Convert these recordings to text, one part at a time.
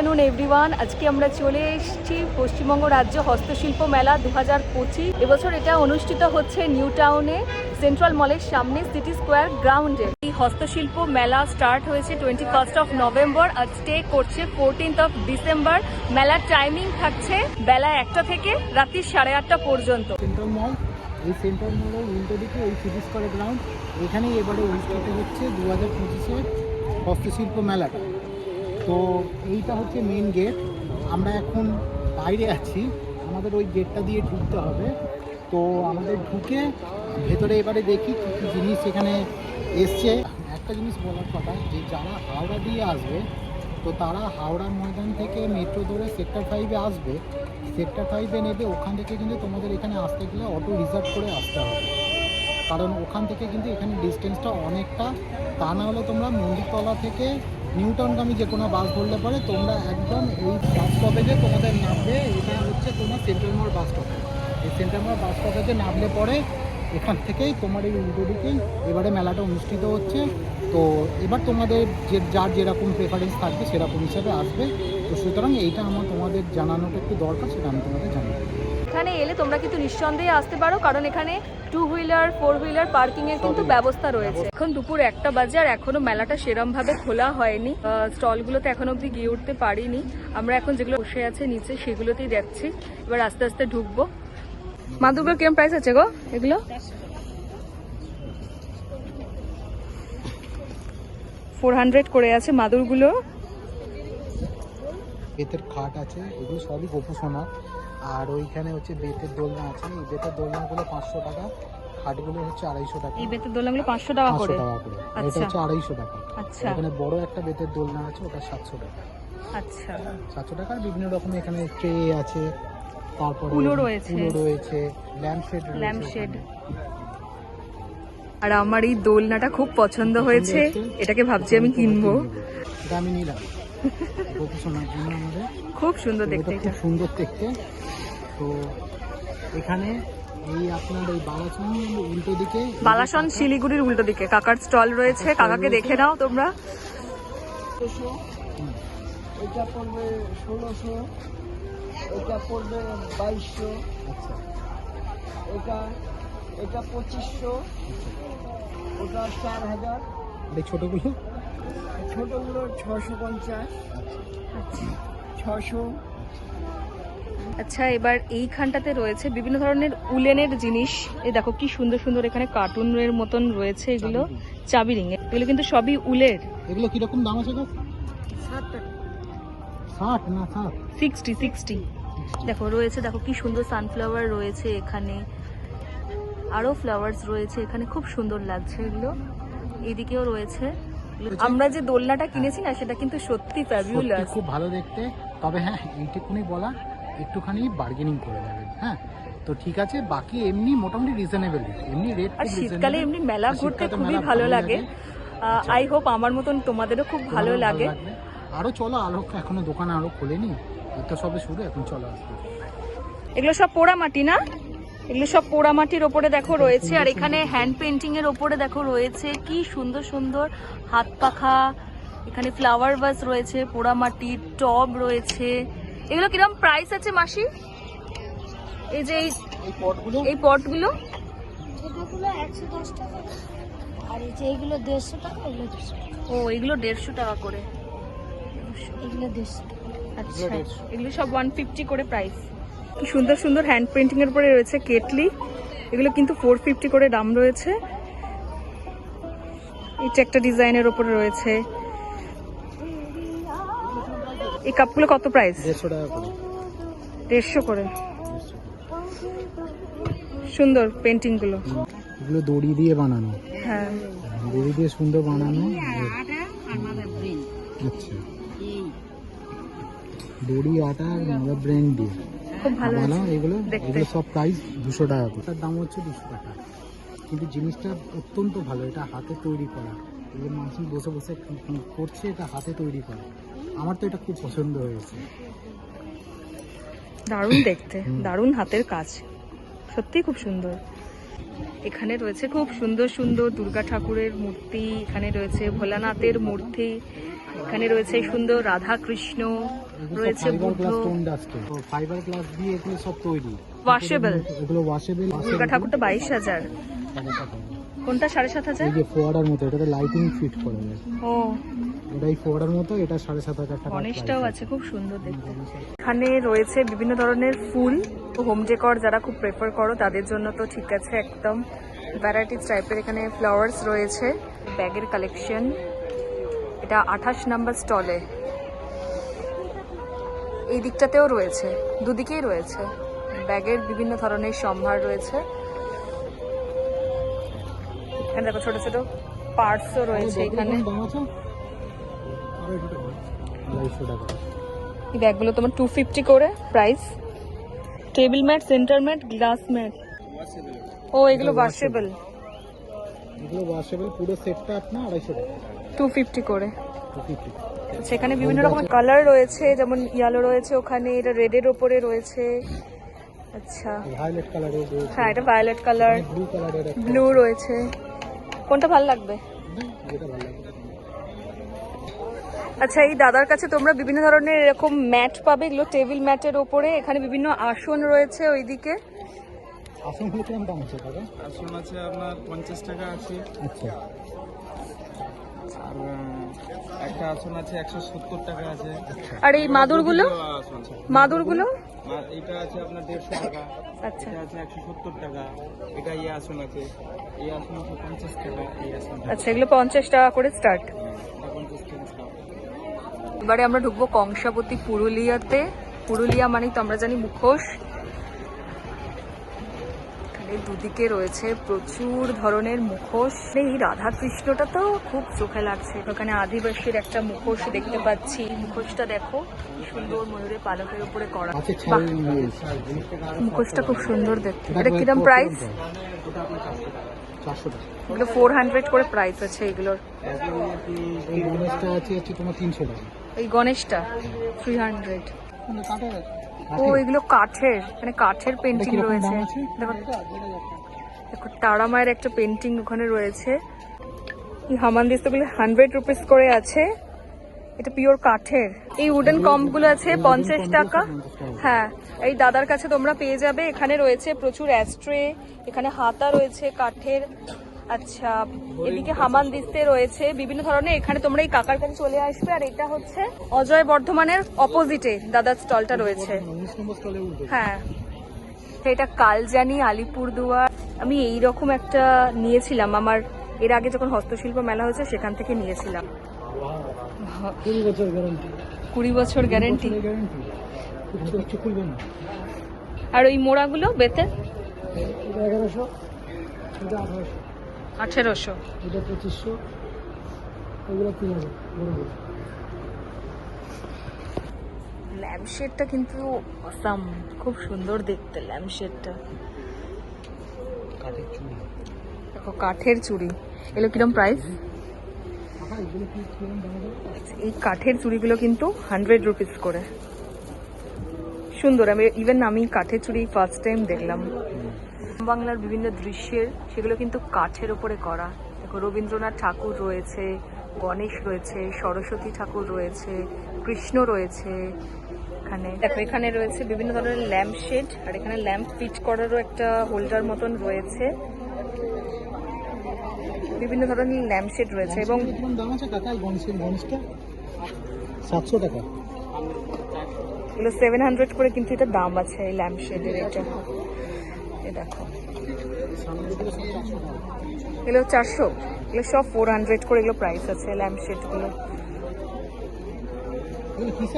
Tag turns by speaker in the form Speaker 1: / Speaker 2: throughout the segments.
Speaker 1: Afternoon everyone আজকে আমরা চলে এসেছি পশ্চিমবঙ্গ রাজ্য হস্তশিল্প মেলা দু হাজার পঁচিশ। এবছর এটা অনুষ্ঠিত হচ্ছে নিউ টাউনে সেন্ট্রাল মলের সামনে সিটি স্কোয়ার গ্রাউন্ডে এই হস্তশিল্প মেলা স্টার্ট হয়েছে টোয়েন্টি ফার্স্ট অফ নভেম্বর আর স্টে করছে ফোরটিন্থ অফ ডিসেম্বর মেলার টাইমিং থাকছে বেলা একটা থেকে রাত্রি সাড়ে আটটা পর্যন্ত।
Speaker 2: এই সেন্ট্রাল মলের উল্টো দিকে এই সিটি স্কোয়ার গ্রাউন্ড এখানেই এবারে অনুষ্ঠিত হচ্ছে দু হাজার পঁচিশের হস্তশিল্প মেলাটা। তো এইটা হচ্ছে মেন গেট আমরা এখন বাইরে আছি। আমাদের ওই গেটটা দিয়ে ঢুকতে হবে। তো আমাদের ঢুকে ভেতরে এবারে দেখি কী কী জিনিস এখানে এসছে। একটা জিনিস বলার কথা, যে যারা হাওড়া দিয়ে আসবে, তো তারা হাওড়া ময়দান থেকে মেট্রো ধরে সেক্টর ফাইভে আসবে। সেক্টর ফাইভে নেবে, ওখান থেকে কিন্তু তোমাদের এখানে আসতে গেলে অটো রিজার্ভ করে আসতে হবে। কারণ ওখান থেকে কিন্তু এখানে ডিস্টেন্সটা অনেকটা। তা না হলে তোমরা মন্দিরতলা থেকে নিউটাউনগামী যে কোনো বাস ধরলে পরে তোমরা একদম এই বাস স্টপেজে তোমাদের নামবে, এটা হচ্ছে তোমার সেন্ট্রাল মোড় বাস স্টপেজ এই সেন্ট্রাল মোড় বাস স্টপেজে নামলে পরে এখান থেকেই তোমার এই উল্টো দিকেই এবারে মেলাটা অনুষ্ঠিত হচ্ছে। তো এবার তোমাদের যে, যার যেরকম প্রেফারেন্স থাকবে সেরকম হিসাবে আসবে। তো সুতরাং এইটা আমার তোমাদের জানানোটা একটু দরকার, সেটা আমি তোমাদের জানাব।
Speaker 1: এখানে এলে তোমরা কিন্তু নিঃসন্দেহে আসতে পারো কারণ এখানে two wheeler four wheeler parking এর কিন্তু ব্যবস্থা রয়েছে। এখন দুপুর একটা বাজে আর এখনও মেলাটা সেরম ভাবে খোলা হয়নি। স্টলগুলোতে এখন অব্দি গিয়ে উঠতে পারিনি। আমরা এখন যেগুলো বসে আছে নিচে সেগুলোতেই দেখছি এবার আস্তে আস্তে ঢুকবো। মাদুরগুলোর কিরম প্রাইস আছে গো এগুলো? ফোর হান্ড্রেড করে আছে মাদুরগুলো।
Speaker 2: বেতের খাট আছে এগুলো সবই গোপু সোনা আর ওইখানে হচ্ছে বেতের দোলনা আছে। এই বেতের দোলনাগুলো পাঁচশো টাকা খাটগুলো হচ্ছে আড়াইশো টাকা।
Speaker 1: এই বেতের দোলনাগুলো পাঁচশো টাকা করে?
Speaker 2: টাকা করে। আর এটা
Speaker 1: আচ্ছা।
Speaker 2: হচ্ছে আড়াইশো টাকা।
Speaker 1: আচ্ছা।
Speaker 2: এখানে বড় একটা বেতের দোলনা আছে ওটা সাতশো টাকা।
Speaker 1: আচ্ছা।
Speaker 2: সাতশো টাকার বিভিন্ন রকম এখানে ট্রে আছে। তারপরে
Speaker 1: কুলো রয়েছে।
Speaker 2: কুলো রয়েছে ল্যাম্প শেড
Speaker 1: ল্যাম্প শেড আর আমার এই দোলনাটা খুব পছন্দ হয়েছে। এটাকে ভাবছি আমি কিনবো।
Speaker 2: এটা আমি নিলাম। সোনার জন্য আমাদের।
Speaker 1: খুব সুন্দর দেখতে
Speaker 2: খুব সুন্দর দেখতে। তো এখানে এই আপনার এই বালাসন উল্টো দিকে
Speaker 1: বালাসন শিলিগুড়ির উল্টো দিকে। কাকার স্টল রয়েছে। কাকাকে দেখে নাও তোমরা।
Speaker 3: এটা পড়বে ষোলোশো। এটা পড়বে বাইশশো।
Speaker 2: আচ্ছা।
Speaker 3: এটা এটা পঁচিশশো। ওটা চার হাজার।
Speaker 2: এই ছোটোগুলো
Speaker 3: ছোটোগুলো ছশো পঞ্চাশ।
Speaker 2: আচ্ছা।
Speaker 3: ছশো
Speaker 1: আচ্ছা এবার এইখানটাতে রয়েছে বিভিন্ন ধরনের উলেনের জিনিস। এই দেখো কি সুন্দর সুন্দর এখানে কার্টুনের মতন রয়েছে এগুলো। চাবি রিং। এগুলো কিন্তু সবই উলের।
Speaker 2: এগুলো কীরকম দাম আছে গো?
Speaker 3: ষাট
Speaker 2: না ষাট?
Speaker 1: সিক্সটি। সিক্সটি। দেখো রয়েছে দেখো কি সুন্দর সানফ্লাওয়ার রয়েছে এখানে। আরও ফ্লাওয়ার্স রয়েছে এখানে। খুব সুন্দর লাগছে এগুলো। এদিকেও রয়েছে। আমরা যে দোলনাটা কিনেছি না সেটা কিন্তু সত্যি ফ্যাবিউলাস
Speaker 2: খুব ভালো দেখতে। তবে হ্যাঁ এইটুকুনি বলা একটুখানি বার্গেনিং করে দেবেন হ্যাঁ। তো ঠিক আছে বাকি এমনি মোটামুটি রিজনেবল এমনি রেট
Speaker 1: আর শীতকালে এমনি মেলা ঘুরতে খুবই ভালো লাগে। আই হোপ আমার মতন তোমাদেরও খুব ভালো লাগে।
Speaker 2: আরও চলো আরও এখনও দোকান আরও খোলেনি। তো সবে শুরু এখন চলো আসবে
Speaker 1: এগুলো সব পোড়া মাটি না? এগুলো সব পোড়ামাটির ওপরে দেখো রয়েছে আর এখানে হ্যান্ড পেন্টিং এর ওপরে দেখো রয়েছে কি সুন্দর সুন্দর হাত পাখা এখানে ফ্লাওয়ার ভাস রয়েছে পোড়া মাটির টব রয়েছে। এগুলো কীরকম প্রাইস আছে মাসি? এই যে এই-
Speaker 2: পটগুলো
Speaker 4: আর এই যে এগুলো দেড়শো টাকা
Speaker 1: ও এগুলো দেড়শো টাকা করে।
Speaker 4: এগুলো দেড়শো টাকা।
Speaker 1: আচ্ছা এগুলো সব ওয়ান ফিফটি করে প্রাইস কি সুন্দর সুন্দর হ্যান্ড পেন্টিং এর উপরে রয়েছে কেটলি। এগুলো কিন্তু ফোর ফিফটি করে দাম রয়েছে। এটা একটা ডিজাইনের উপরে রয়েছে। এই কাপগুলো কত প্রাইস
Speaker 2: দেড়শো করে।
Speaker 1: সুন্দর পেন্টিংগুলো।
Speaker 2: এগুলো দড়ি দিয়ে বানানো।
Speaker 1: হ্যাঁ।
Speaker 2: দড়ি দিয়ে সুন্দর বানানো। আচ্ছা। দড়ি আটা আর ব্রেন দিয়ে।
Speaker 1: খুব ভালো
Speaker 2: ভালো
Speaker 1: আছে
Speaker 2: এগুলো
Speaker 1: দেখতে।
Speaker 2: এগুলো সব প্রাইস দুশো টাকা করে। তার দাম হচ্ছে দুশো টাকা। কিন্তু জিনিসটা অত্যন্ত ভালো এটা হাতে তৈরি করা। এগুলো মানুষ বসে বসে করছে এটা হাতে তৈরি করা। আমার তো এটা খুব পছন্দ হয়েছে।
Speaker 1: দারুণ দেখতে দারুণ হাতের কাজ। সত্যি খুব সুন্দর। এখানে রয়েছে খুব সুন্দর সুন্দর দুর্গা ঠাকুরের মূর্তি এখানে রয়েছে ভোলানাথের মূর্তি। এখানে রয়েছে সুন্দর রাধা কৃষ্ণ রয়েছে বুদ্ধ।
Speaker 2: ফাইবার গ্লাস দিয়ে এগুলো সব তৈরি।
Speaker 1: Washable?
Speaker 2: এগুলো ওয়াশেবল
Speaker 1: দুর্গা ঠাকুরটা বাইশ হাজার। কোনটা সাড়ে সাত হাজার?
Speaker 2: এই যে ফোয়ারার মতো এটাতে লাইটিং ফিট করা। যায়
Speaker 1: ও।
Speaker 2: এটা এই ফোয়ারার মতো এটা সাড়ে সাত হাজার টাকা
Speaker 1: গণেশটাও আছে খুব সুন্দর দেখতে। এখানে রয়েছে বিভিন্ন ধরনের ফুল। তো হোম ডেকর যারা খুব প্রেফার করো তাদের জন্য তো ঠিক আছে একদম। ভ্যারাইটিস টাইপের এখানে ফ্লাওয়ার্স রয়েছে। ব্যাগের কালেকশন এটা আঠাশ নাম্বার স্টলে। এই দিকটাতেও রয়েছে দুদিকেই রয়েছে। ব্যাগের বিভিন্ন ধরনের সম্ভার রয়েছে। এখানে দেখো ছোট ছোট পার্টসও রয়েছে এখানে। এই ব্যাগগুলো তোমার টু ফিফটি করে price table mat centre mat glass mat ও এগুলো ওয়াশেবল
Speaker 2: এগুলো ওয়াশেবল পুরো সেটটা আপনার আড়াইশো টাকা।
Speaker 1: টু ফিফটি করে। সেখানে বিভিন্ন রকমের কালার রয়েছে যেমন ইয়েলো রয়েছে ওখানে এটা রেডের ওপরে রয়েছে। আচ্ছা।
Speaker 2: ভায়োলেট রয়েছে।
Speaker 1: হ্যাঁ এটা ভায়োলেট কালার
Speaker 2: ব্লু কালারের
Speaker 1: ব্লু রয়েছে। কোনটা ভালো লাগবে?
Speaker 2: যেটা ভালো লাগে
Speaker 1: আচ্ছা এই দাদার কাছে তোমরা বিভিন্ন ধরনের এরকম ম্যাট পাবে এগুলো টেবিল ম্যাটের ওপরে। এখানে বিভিন্ন আসন রয়েছে ওইদিকে।
Speaker 2: আসন হলে দাম আছে দাদা?
Speaker 3: আসন আছে আপনার পঞ্চাশ টাকা আছে
Speaker 2: আচ্ছা।
Speaker 3: আর একটা আসন আছে একশো সত্তর টাকা আছে।
Speaker 1: আর এই মাদুরগুলো? মাদুরগুলো?
Speaker 3: এটা আছে আপনার দেড়শো টাকা।
Speaker 1: আচ্ছা।
Speaker 3: আছে একশো সত্তর টাকা। এটা এই আসন আছে। এই আসন আছে পঞ্চাশ টাকা এই আসন
Speaker 1: আচ্ছা এগুলো পঞ্চাশ টাকা করে স্টার্ট
Speaker 3: start।
Speaker 1: এবারে আমরা ঢুকবো কংসাবতী পুরুলিয়াতে। পুরুলিয়া মানে তো আমরা জানি মুখোশ। এখানে দুদিকে রয়েছে প্রচুর ধরনের মুখোশ। এই রাধা কৃষ্ণটা তো খুব চোখে লাগছে। ওখানে আদিবাসীর একটা মুখোশ দেখতে পাচ্ছি। মুখোশটা দেখো সুন্দর ময়ূরের পালকের উপরে করা। মুখোশটা খুব সুন্দর দেখতে। এটা কিরম প্রাইস এগুলো ফোর হান্ড্রেড করে প্রাইস আছে এগুলোর।
Speaker 2: এই গণেশটা
Speaker 1: থ্রি হান্ড্রেড ও এগুলো কাঠের মানে কাঠের পেন্টিং রয়েছে। দেখো। তারা মায়ের একটা পেন্টিং ওখানে রয়েছে। এই হামানদিস্তগুলো হান্ড্রেড রুপিস করে আছে। এটা পিওর কাঠের। এই উডেন কম্পগুলো আছে পঞ্চাশ টাকা। হ্যাঁ এই দাদার কাছে তোমরা পেয়ে যাবে। এখানে রয়েছে প্রচুর অ্যাস্ট্রে এখানে হাতা রয়েছে কাঠের। আচ্ছা এদিকে হামান দিস্তে রয়েছে বিভিন্ন ধরনের। এখানে তোমরা এই কাকার কাছে চলে আসবে আর এটা হচ্ছে অজয় বর্ধমানের অপোজিটে দাদার স্টলটা রয়েছে। হ্যাঁ এটা কালজানি আলিপুরদুয়ার। আমি এই রকম একটা নিয়েছিলাম আমার এর আগে যখন হস্তশিল্প মেলা হয়েছে সেখান থেকে নিয়েছিলাম।
Speaker 2: কুড়ি বছর গ্যারান্টি
Speaker 1: আর ওই মোড়াগুলো বেতে
Speaker 2: এগারোশো আঠারোশো। এটা পঁচিশশো। এগুলো তিন হাজার
Speaker 1: ল্যাম্পশেডটা কিন্তু অসাম খুব সুন্দর দেখতে ল্যাম্পশেডটা
Speaker 2: কাঠের চুড়ি।
Speaker 1: দেখো কাঠের চুড়ি। এগুলো কিরম প্রাইস এই কাঠের চুড়িগুলো কিন্তু হান্ড্রেড রুপিস করে। সুন্দর আমি ইভেন আমি কাঠের চুড়ি ফার্স্ট টাইম দেখলাম। বাংলার বিভিন্ন দৃশ্যের সেগুলো কিন্তু কাঠের ওপরে করা। দেখো রবীন্দ্রনাথ ঠাকুর রয়েছে গণেশ রয়েছে সরস্বতী ঠাকুর রয়েছে কৃষ্ণ রয়েছে এখানে। দেখো এখানে রয়েছে বিভিন্ন ধরনের ল্যাম্প শেড আর এখানে ল্যাম্প ফিট করারও একটা হোল্ডার মতন রয়েছে। বিভিন্ন ধরনের ল্যাম্প শেড রয়েছে এবং
Speaker 2: সাতশো টাকা।
Speaker 1: এগুলো সেভেন হান্ড্রেড করে কিন্তু এটা দাম আছে এই ল্যাম্প শেডের এটা। দেখো। এগুলো চারশো। এগুলো সব ফোর হান্ড্রেড করে এগুলো প্রাইস আছে ল্যাম্প শেডগুলো
Speaker 2: এগুলো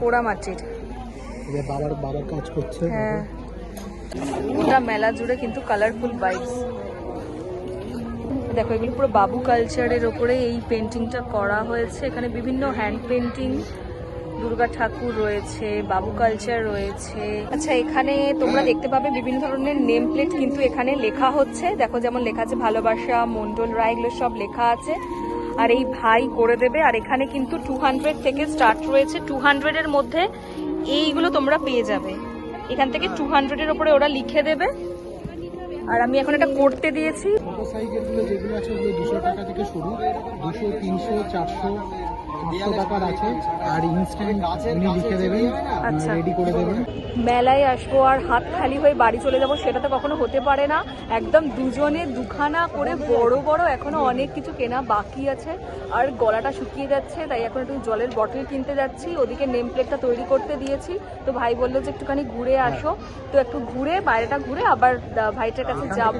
Speaker 1: পোড়া মাটির।
Speaker 2: বাবার বাবার কাজ করছে।
Speaker 1: হ্যাঁ। মেলা জুড়ে কিন্তু কালারফুল বাইকস দেখো এগুলো পুরো বাবু কালচারের ওপরে এই পেন্টিংটা করা হয়েছে। এখানে বিভিন্ন হ্যান্ড পেন্টিং দুর্গা ঠাকুর রয়েছে, বাবু কালচার রয়েছে। আচ্ছা এখানে তোমরা দেখতে পাবে বিভিন্ন ধরনের নেম প্লেট কিন্তু এখানে লেখা হচ্ছে, দেখো যেমন লেখা আছে ভালোবাসা মন্ডল রায়, এগুলো সব লেখা আছে। আর এই ভাই করে দেবে, আর এখানে কিন্তু টু থেকে স্টার্ট রয়েছে টু হান্ড্রেডের মধ্যে এইগুলো তোমরা পেয়ে যাবে। এখান থেকে টু হান্ড্রেডের ওপরে ওরা লিখে দেবে। আর আমি এখন এটা করতে দিয়েছি।
Speaker 2: সাইজেরগুলো যেগুলো আছে ওগুলো দুশো টাকা থেকে শুরু, দুশো, তিনশো, চারশো পাঁচশো টাকার আছে। আর ইনস্ট্যান্ট উনি লিখে দেবেন
Speaker 1: আচ্ছা।
Speaker 2: রেডি করে দেবেন।
Speaker 1: মেলায় আসব আর হাত খালি হয়ে বাড়ি চলে যাব সেটা তো কখনো হতে পারে না। একদম দুজনে দুখানা করে বড় বড় এখনও অনেক কিছু কেনা বাকি আছে। আর গলাটা শুকিয়ে যাচ্ছে তাই এখন একটু জলের বটল কিনতে যাচ্ছি। ওদিকে নেম প্লেটটা তৈরি করতে দিয়েছি। তো ভাই বলল যে একটুখানি ঘুরে আসো। তো একটু ঘুরে বাইরেটা ঘুরে আবার ভাইটার কাছে যাব।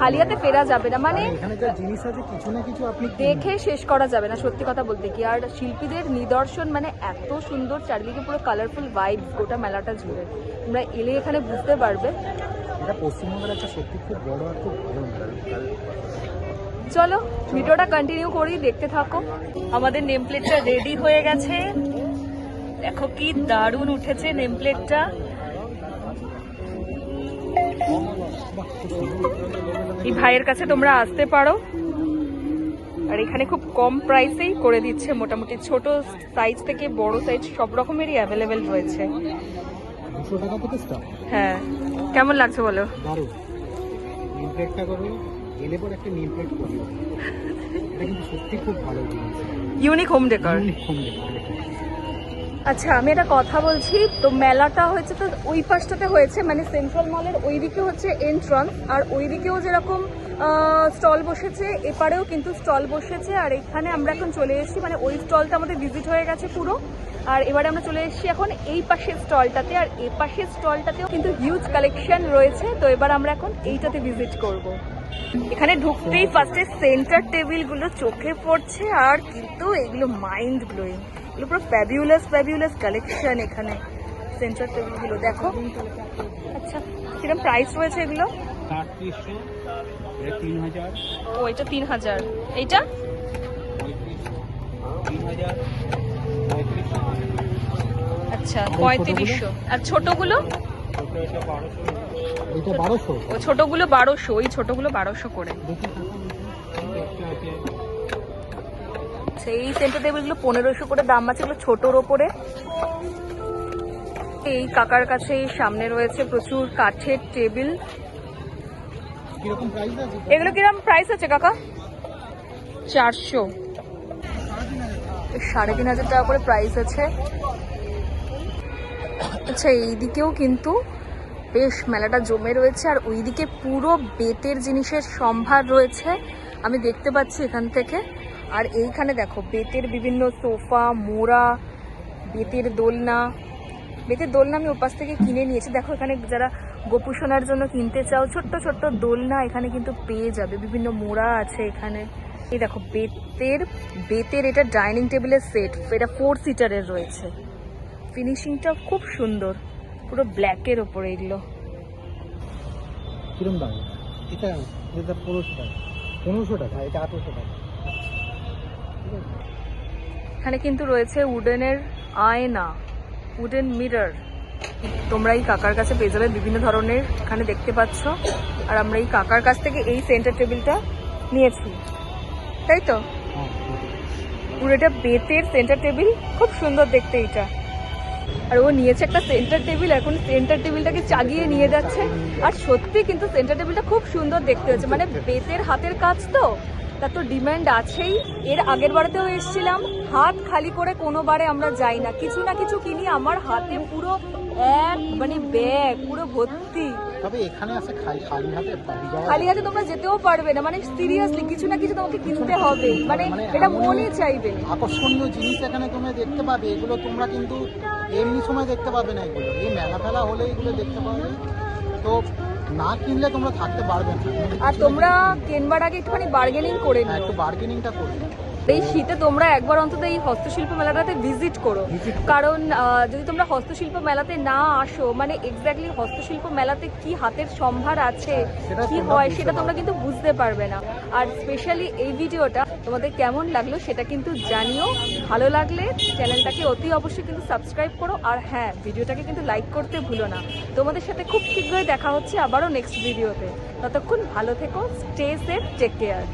Speaker 2: খালি হাতে ফেরা যাবে
Speaker 1: না। মানে
Speaker 2: আর এখানে যা জিনিস আছে কিছু না কিছু আপনি কিনবেন।
Speaker 1: দেখে শেষ করা যাবে না সত্যি কথা বলতে কি আর শিল্পীদের নিদর্শন মানে এত সুন্দর চারিদিকে পুরো কালারফুল ভাইব গোটা মেলাটা জুড়ে। তোমরা এলে এখানে বুঝতে পারবে।
Speaker 2: এটা পশ্চিমবঙ্গের একটা সত্যি খুব বড় আর খুব ভালো
Speaker 1: চলো ভিডিওটা কন্টিনিউ করি দেখতে থাকো। আমাদের নেম প্লেটটা রেডি হয়ে গেছে। দেখো কি দারুণ উঠেছে নেম প্লেটটা এই ভাইয়ের কাছে তোমরা আসতে পারো। আর এখানে খুব কম প্রাইসেই করে দিচ্ছে মোটামুটি। ছোট সাইজ থেকে বড় সাইজ সব রকমেরই অ্যাভেলেবেল রয়েছে। হ্যাঁ। কেমন লাগছে বলো? Unique home decor. আচ্ছা আমি একটা কথা বলছি তো মেলাটা হয়েছে তো ওই পাশটাতে হয়েছে মানে সেন্ট্রাল মলের ওইদিকে হচ্ছে এন্ট্রান্স আর ওইদিকেও যেরকম স্টল বসেছে, এপারেও কিন্তু স্টল বসেছে, আর এখানে আমরা এখন চলে এসেছি মানে ওই স্টলটা আমাদের ভিজিট হয়ে গেছে পুরো। আর এবারে আমরা চলে এসেছি এখন এই পাশের স্টলটাতে, আর এ পাশের স্টলটাতেও কিন্তু হিউজ কালেকশন রয়েছে, তো এবার আমরা এখন এইটাতে ভিজিট করব। এখানে ঢুকতেই ফার্স্টে সেন্টার টেবিলগুলো চোখে পড়ছে, আর কিন্তু এগুলো মাইন্ড ব্লোয়িং এগুলো পুরো ফ্যাবিউলাস ফ্যাবিউলাস কালেকশন এখানে। সেন্টার টেবিলগুলো দেখো। আচ্ছা কীরকম প্রাইস রয়েছে এগুলো?
Speaker 3: ষাট তিরিশশো এটা তিন হাজার।
Speaker 1: ও এটা তিন হাজার। এইটা? আচ্ছা
Speaker 2: এই
Speaker 1: পঁয়ত্রিশশো। আর ছোটগুলো? ও ছোটগুলো বারোশো। ওই ছোটগুলো বারোশো করে। সেই সেন্টার টেবিলগুলো পনেরোশো করে দাম আছে এগুলো ছোটোর ওপরে। এই কাকার কাছে সামনে রয়েছে প্রচুর কাঠের টেবিল। এগুলো কীরকম প্রাইস আছে কাকা? চারশো। সাড়ে তিন হাজার টাকা করে প্রাইস আছে। আচ্ছা এইদিকেও কিন্তু বেশ মেলাটা জমে রয়েছে আর ওইদিকে পুরো বেতের জিনিসের সম্ভার রয়েছে। আমি দেখতে পাচ্ছি এখান থেকে। আর এইখানে দেখো, বেতের বিভিন্ন সোফা, মোড়া, বেতের দোলনা বেতের দোলনা আমি ওপাশ থেকে কিনে নিয়েছি। দেখো এখানে যারা গোপুসোনার জন্য কিনতে চাও ছোট্ট ছোট্ট দোলনা এখানে কিন্তু পেয়ে যাবে। বিভিন্ন মোড়া আছে এখানে। এই দেখো বেতের বেতের এটা ডাইনিং টেবিলের সেট এটা ফোর সিটারের রয়েছে। ফিনিশিংটা খুব সুন্দর পুরো ব্ল্যাকের ওপরে এগুলো।
Speaker 2: কিরম দাম? এটা এটা পনেরোশো টাকা। পনেরোশো টাকা এটা আঠেরোশো টাকা।
Speaker 1: এখানে কিন্তু রয়েছে উডেনের আয়না। উডেন মিরর তোমরা এই কাকার কাছে পেয়ে যাবে বিভিন্ন ধরনের এখানে দেখতে পাচ্ছ। আর আমরা এই কাকার কাছ থেকে এই সেন্টার টেবিলটা নিয়েছি। তাই তো? পুরো এটা বেতের সেন্টার টেবিল খুব সুন্দর দেখতে এটা। আর ও নিয়েছে একটা সেন্টার টেবিল এখন সেন্টার টেবিলটাকে চাগিয়ে নিয়ে যাচ্ছে। আর সত্যি কিন্তু সেন্টার টেবিলটা খুব সুন্দর দেখতে হচ্ছে মানে বেতের হাতের কাজ তো। তার তো ডিমান্ড আছেই। এর আগের বারেতেও এসেছিলাম। হাত খালি করে কোনো বারে আমরা যাই না। কিছু না কিছু কিনি আমার হাতে পুরো এক মানে ব্যাগ পুরো ভর্তি।
Speaker 2: তবে এখানে আছে খালি খালি হাতে
Speaker 1: খালি হাতে তোমরা যেতেও পারবে না। মানে সিরিয়াসলি কিছু না কিছু তোমাকে কিনতে হবে। মানে এটা মনে চাইবে।
Speaker 2: আকর্ষণীয় জিনিস এখানে তোমরা দেখতে পাবে। এগুলো তোমরা কিন্তু এমনি সময় দেখতে পাবে না এগুলো। এই মেলা ফেলা হলে এগুলো দেখতে পাবে। তো না কিনলে তোমরা থাকতে পারবে না।
Speaker 1: আর তোমরা কেনবার আগে একটুখানি বার্গেনিং করে
Speaker 2: হ্যাঁ,
Speaker 1: নিও।
Speaker 2: একটু বার্গেনিংটা করবে
Speaker 1: এই শীতে তোমরা একবার অন্তত এই হস্তশিল্প মেলাটাতে ভিজিট করো। কারণ যদি তোমরা হস্তশিল্প মেলাতে না আসো মানে এক্স্যাক্টলি হস্তশিল্প মেলাতে কি হাতের সম্ভার আছে কি হয় সেটা তোমরা কিন্তু বুঝতে পারবে না। আর স্পেশালি এই ভিডিওটা তোমাদের কেমন লাগল সেটা কিন্তু জানিও। ভালো লাগলে চ্যানেলটাকে অতি অবশ্যই কিন্তু সাবস্ক্রাইব করো। আর হ্যাঁ ভিডিওটাকে কিন্তু লাইক করতে ভুলো না। তোমাদের সাথে খুব শীঘ্রই দেখা হচ্ছে আবারও নেক্সট ভিডিওতে ততক্ষণ ভালো থেকো স্টে সেফ টেক কেয়ার